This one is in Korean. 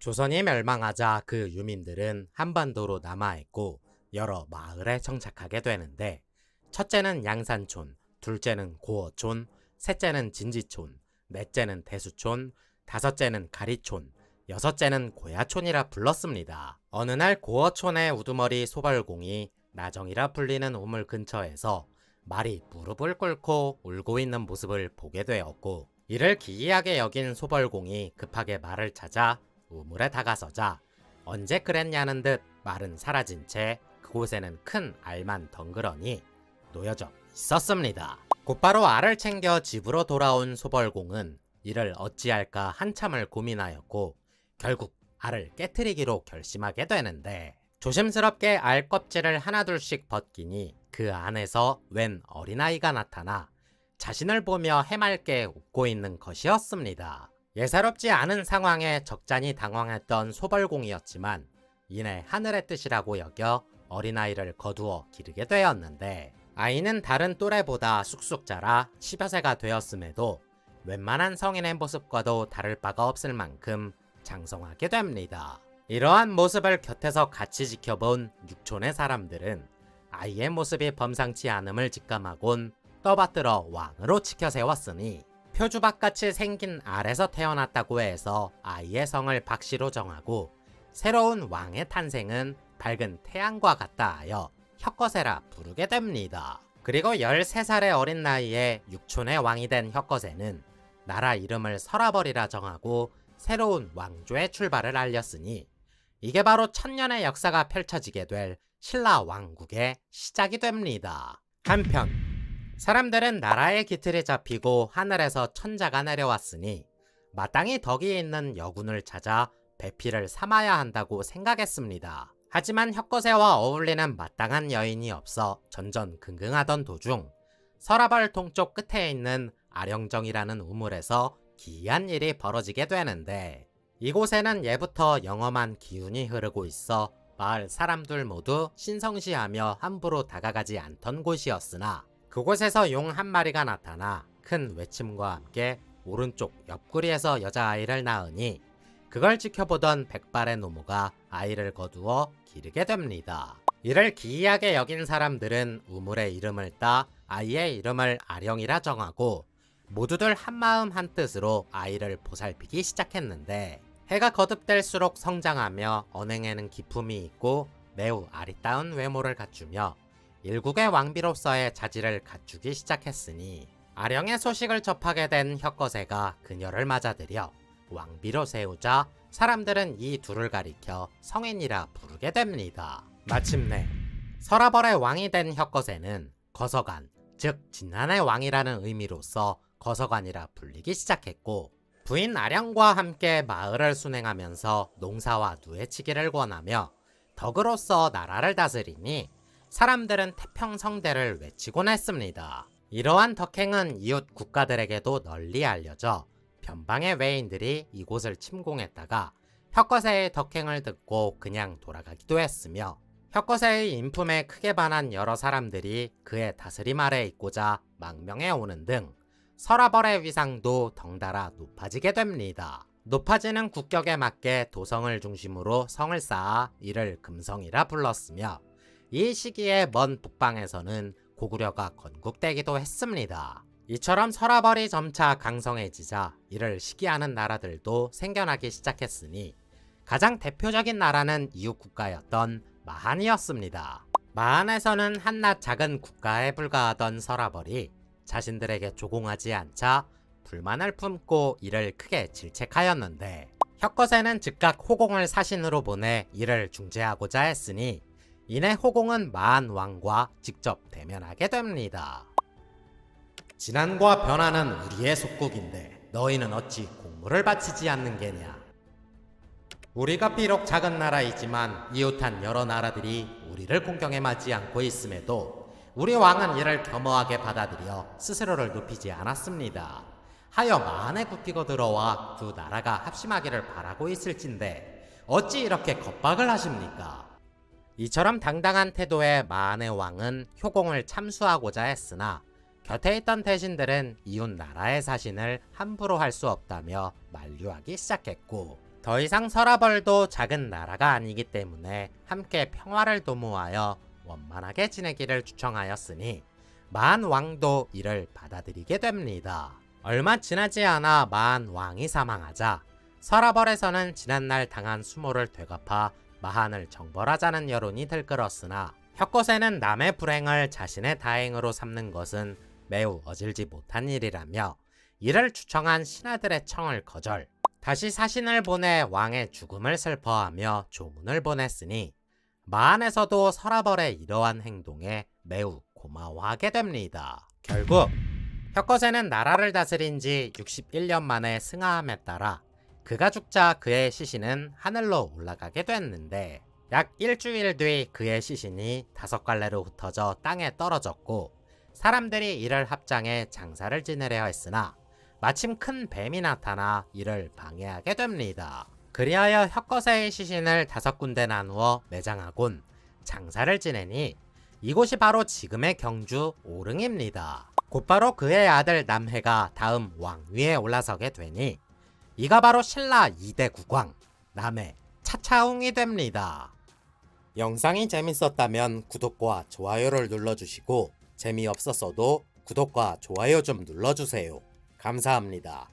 조선이 멸망하자 그 유민들은 한반도로 남하했고 여러 마을에 정착하게 되는데 첫째는 양산촌, 둘째는 고어촌, 셋째는 진지촌, 넷째는 대수촌, 다섯째는 가리촌, 여섯째는 고야촌이라 불렀습니다. 어느 날 고어촌의 우두머리 소벌공이 나정이라 불리는 우물 근처에서 말이 무릎을 꿇고 울고 있는 모습을 보게 되었고 이를 기이하게 여긴 소벌공이 급하게 말을 찾아 우물에 다가서자 언제 그랬냐는 듯 말은 사라진 채 그곳에는 큰 알만 덩그러니 놓여져 있었습니다. 곧바로 알을 챙겨 집으로 돌아온 소벌공은 이를 어찌할까 한참을 고민하였고 결국 알을 깨뜨리기로 결심하게 되는데 조심스럽게 알 껍질을 하나둘씩 벗기니 그 안에서 웬 어린아이가 나타나 자신을 보며 해맑게 웃고 있는 것이었습니다. 예사롭지 않은 상황에 적잖이 당황했던 소벌공이었지만 이내 하늘의 뜻이라고 여겨 어린아이를 거두어 기르게 되었는데 아이는 다른 또래보다 쑥쑥 자라 10여 세가 되었음에도 웬만한 성인의 모습과도 다를 바가 없을 만큼 장성하게 됩니다. 이러한 모습을 곁에서 같이 지켜본 육촌의 사람들은 아이의 모습이 범상치 않음을 직감하곤 떠받들어 왕으로 지켜 세웠으니 표주박같이 생긴 알에서 태어났다고 해서 아이의 성을 박씨로 정하고 새로운 왕의 탄생은 밝은 태양과 같다 하여 혁거세라 부르게 됩니다. 그리고 13살의 어린 나이에 육촌의 왕이 된 혁거세는 나라 이름을 설아벌이라 정하고 새로운 왕조의 출발을 알렸으니 이게 바로 천년의 역사가 펼쳐지게 될 신라 왕국의 시작이 됩니다. 한편 사람들은 나라의 기틀이 잡히고 하늘에서 천자가 내려왔으니 마땅히 덕이 있는 여군을 찾아 배필을 삼아야 한다고 생각했습니다. 하지만 혁거세와 어울리는 마땅한 여인이 없어 전전긍긍하던 도중 서라벌 동쪽 끝에 있는 아령정이라는 우물에서 기이한 일이 벌어지게 되는데 이곳에는 예부터 영험한 기운이 흐르고 있어 마을 사람들 모두 신성시하며 함부로 다가가지 않던 곳이었으나 그곳에서 용 한 마리가 나타나 큰 외침과 함께 오른쪽 옆구리에서 여자아이를 낳으니 그걸 지켜보던 백발의 노모가 아이를 거두어 기르게 됩니다. 이를 기이하게 여긴 사람들은 우물의 이름을 따 아이의 이름을 아령이라 정하고 모두들 한마음 한뜻으로 아이를 보살피기 시작했는데 해가 거듭될수록 성장하며 언행에는 기품이 있고 매우 아리따운 외모를 갖추며 일국의 왕비로서의 자질을 갖추기 시작했으니 아령의 소식을 접하게 된 혁거세가 그녀를 맞아들여 왕비로 세우자 사람들은 이 둘을 가리켜 성인이라 부르게 됩니다. 마침내 서라벌의 왕이 된 혁거세는 거서관, 즉 진난의 왕이라는 의미로서 거서관이라 불리기 시작했고 부인 아령과 함께 마을을 순행하면서 농사와 누에치기를 권하며 덕으로서 나라를 다스리니 사람들은 태평성대를 외치곤 했습니다. 이러한 덕행은 이웃 국가들에게도 널리 알려져 변방의 외인들이 이곳을 침공했다가 혁거세의 덕행을 듣고 그냥 돌아가기도 했으며 혁거세의 인품에 크게 반한 여러 사람들이 그의 다스림 아래 있고자 망명해 오는 등 서라벌의 위상도 덩달아 높아지게 됩니다. 높아지는 국격에 맞게 도성을 중심으로 성을 쌓아 이를 금성이라 불렀으며 이 시기에 먼 북방에서는 고구려가 건국되기도 했습니다. 이처럼 서라벌이 점차 강성해지자 이를 시기하는 나라들도 생겨나기 시작했으니 가장 대표적인 나라는 이웃 국가였던 마한이었습니다. 마한에서는 한낱 작은 국가에 불과하던 서라벌이 자신들에게 조공하지 않자 불만을 품고 이를 크게 질책하였는데 혁거세는 즉각 호공을 사신으로 보내 이를 중재하고자 했으니 이내 호공은 마한 왕과 직접 대면하게 됩니다. 진안과 변화는 우리의 속국인데 너희는 어찌 공물을 바치지 않는 게냐? 우리가 비록 작은 나라이지만 이웃한 여러 나라들이 우리를 공경에 맞지 않고 있음에도 우리 왕은 이를 겸허하게 받아들여 스스로를 높이지 않았습니다. 하여 만에 굽히고 들어와 두 나라가 합심하기를 바라고 있을진데 어찌 이렇게 겁박을 하십니까? 이처럼 당당한 태도의 마한의 왕은 효공을 참수하고자 했으나 곁에 있던 대신들은 이웃 나라의 사신을 함부로 할 수 없다며 만류하기 시작했고 더 이상 서라벌도 작은 나라가 아니기 때문에 함께 평화를 도모하여 원만하게 지내기를 주청하였으니 만 왕도 이를 받아들이게 됩니다. 얼마 지나지 않아 만 왕이 사망하자 서라벌에서는 지난날 당한 수모를 되갚아 마한을 정벌하자는 여론이 들끓었으나 혁고세는 남의 불행을 자신의 다행으로 삼는 것은 매우 어질지 못한 일이라며 이를 주청한 신하들의 청을 거절. 다시 사신을 보내 왕의 죽음을 슬퍼하며 조문을 보냈으니 마한에서도 서라벌의 이러한 행동에 매우 고마워하게 됩니다. 결국 혁거세는 나라를 다스린 지 61년 만에 승하함에 따라 그가 죽자 그의 시신은 하늘로 올라가게 됐는데 약 일주일 뒤 그의 시신이 다섯 갈래로 흩어져 땅에 떨어졌고 사람들이 이를 합장해 장사를 지내려 했으나 마침 큰 뱀이 나타나 이를 방해하게 됩니다. 그리하여 혁거세의 시신을 다섯 군데 나누어 매장하곤 장사를 지내니 이곳이 바로 지금의 경주 오릉입니다. 곧바로 그의 아들 남해가 다음 왕위에 올라서게 되니 이가 바로 신라 2대 국왕 남해 차차웅이 됩니다. 영상이 재밌었다면 구독과 좋아요를 눌러주시고 재미없었어도 구독과 좋아요 좀 눌러주세요. 감사합니다.